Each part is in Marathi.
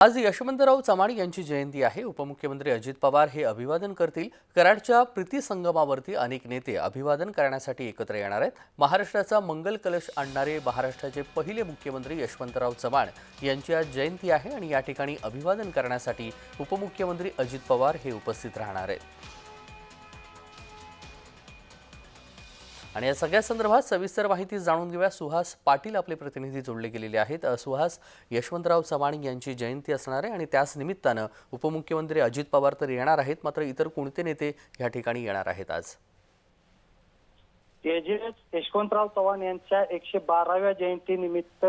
आज यशवंतराव चव्हाण यांची जयंती आहे. उपमुख्यमंत्री अजित पवार हे अभिवादन करतील. कराडच्या प्रीती संगमावरती अनेक नेते अभिवादन करण्यासाठी एकत्र येणार आहेत. महाराष्ट्राचा मंगल कलश आणणारे महाराष्ट्राचे पहिले मुख्यमंत्री यशवंतराव चव्हाण यांची आज जयंती आहे आणि या ठिकाणी अभिवादन करण्यासाठी उपमुख्यमंत्री अजित पवार हे उपस्थित राहणार आहेत. आणि या सगळ्या संदर्भात सविस्तर माहिती जाणून घेऊया. सुहास पाटील आपले प्रतिनिधी जोडले गेलेले आहेत. सुहास यशवंतराव चव्हाण यांची जयंती असणार आहे आणि त्याच निमित्तानं उपमुख्यमंत्री अजित पवार तर येणार आहेत. मात्र इतर कोणते नेते या ठिकाणी येणार आहेत आज? तेजस यशवंतराव चव्हाण यांच्या एकशे बाराव्या जयंती निमित्त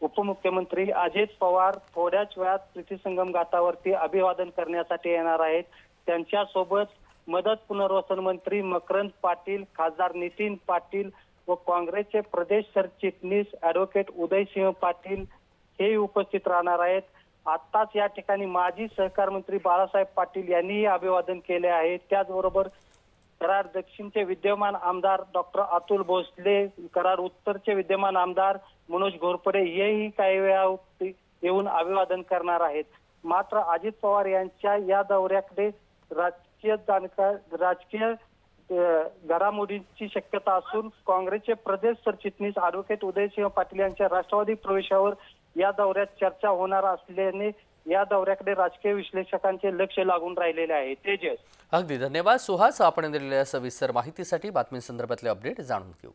उपमुख्यमंत्री अजित पवार थोड्याच वेळात प्रीतीसंगम घाटावरती अभिवादन करण्यासाठी येणार आहेत. त्यांच्यासोबत मदत पुनर्वसन मंत्री मकरंद पाटील खासदार नितीन पाटील व काँग्रेसचे प्रदेश सरचिटणीस ऍडव्होकेट उदयसिंह पाटील हे उपस्थित राहणार आहेत. आत्ताच या ठिकाणी माजी सहकार मंत्री बाळासाहेब पाटील यांनीही अभिवादन केले आहे. त्याचबरोबर कराड दक्षिणचे विद्यमान आमदार डॉक्टर अतुल भोसले कराड उत्तरचे विद्यमान आमदार मनोज घोरपडे हेही काही वेळा येऊन अभिवादन करणार आहेत. मात्र अजित पवार यांच्या या दौऱ्याकडे राजकीय जाणकार राजकीय घडामोडींची शक्यता असून काँग्रेसचे प्रदेश सरचिटणीस अॅडव्होकेट उदयसिंह पाटील यांच्या राष्ट्रवादी प्रवेशावर या दौऱ्यात चर्चा होणार असल्याने या दौऱ्याकडे राजकीय विश्लेषकांचे लक्ष लागून राहिलेले आहे. तेजस. अगदी धन्यवाद. सुहास आपण दिलेल्या सविस्तर माहितीसाठी बातमीसंदर्भातले अपडेट जाणून घेऊ.